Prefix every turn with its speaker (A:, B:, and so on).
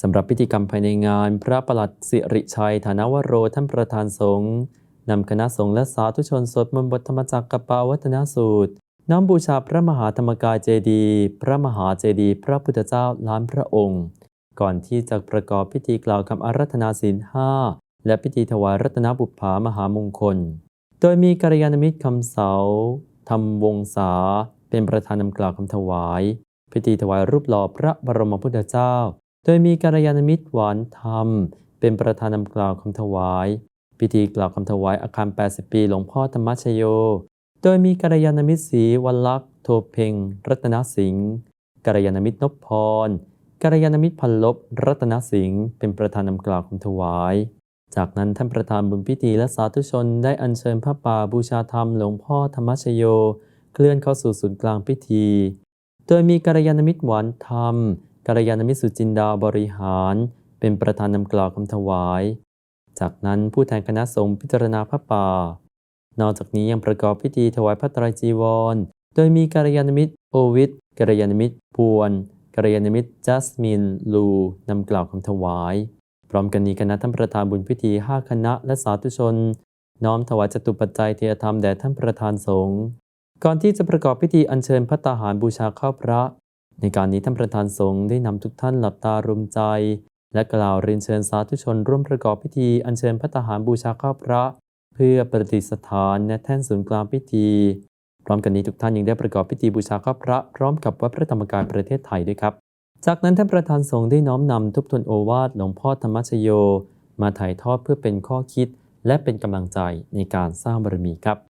A: สำหรับพิธีกรรมภายในงาน พระประหลัดสิริชัย ฐานวโรท่านประธานสงฆ์นำคณะสงฆ์และสาธุชนสวดมนต์บทธรรมจักรกปาวัฒนสูตรน้อมบูชาพระมหาธรรมกายเจดีย์พระมหาเจดีย์พระพุทธเจ้าล้านพระองค์ ก่อนที่จะประกอบพิธีกล่าวคำอารัธนาศีลห้าและพิธีถวายรัตนบุพภามหามงคล โดยมีกัลยาณมิตรคำเสาธรรมวงศาเป็นประธานนำกล่าวคำถวาย พิธีถวายรูปหล่อพระบรมพุทธเจ้า โดยมีกัลยาณมิตรหวานธรรม เป็นประธานนำกล่าวคำถวาย พิธีกล่าวคำถวายอาคาร 80 ปีหลวงพ่อธรรมชโย โดยมีกัลยาณมิตรศรีวัลลักษ์โทเพงรัตนสิงห์กัลยาณมิตรนพพรกัลยาณมิตรพันลบรัตนสิงห์เป็นประธานนำกล่าวคำถวาย จากนั้นท่านประธานบุญพิธีและสาธุชนได้อัญเชิญพระป่าบูชาธรรมหลวงพ่อธรรมชโย เคลื่อนเข้าสู่ศูนย์กลางพิธี โดยมีกัลยาณมิตรหวานธรรม กัลยาณมิตรสุจินดาบริหาร เป็นประธานนำกล่าวคำถวาย จากนั้นผู้แทนคณะสงฆ์พิจารณาพระป่า นอกจากนี้ยังประกอบพิธีถวายพระตรจีวร โดยมีกัลยาณมิตรโอวิทกัลยาณมิตรพวนกัลยาณมิตรจัสมิน ลูนำกล่าวคำถวาย พร้อมกันนี้คณะท่านประธานบุญพิธี 5 คณะและสาธุชน น้อมถวายจตุปัจจัยเทียธรรมแด่ท่านประธานสงฆ์ก่อนที่จะประกอบพิธีอัญเชิญพระตาหารบูชาข้าวพระ ในการนี้ท่านประธานสงฆ์ได้นำทุกท่านหลับตารวมใจ และกล่าวเรียนเชิญสาธุชนร่วมประกอบพิธีอัญเชิญพระตาหารบูชาข้าพระ เพื่อประดิษฐานณแท่นศูนย์กลางพิธี พร้อมกันนี้ทุกท่านยังได้ประกอบพิธีบูชาข้าพระ พร้อมกับวัดพระธรรมกายประเทศไทยด้วยครับ จากนั้นท่านประธานสงฆ์ได้น้อมนำทุบทวนโอวาทหลวงพ่อธรรมชโย มาถ่ายทอดเพื่อเป็นข้อคิด และเป็นกำลังใจในการสร้างบารมีครับ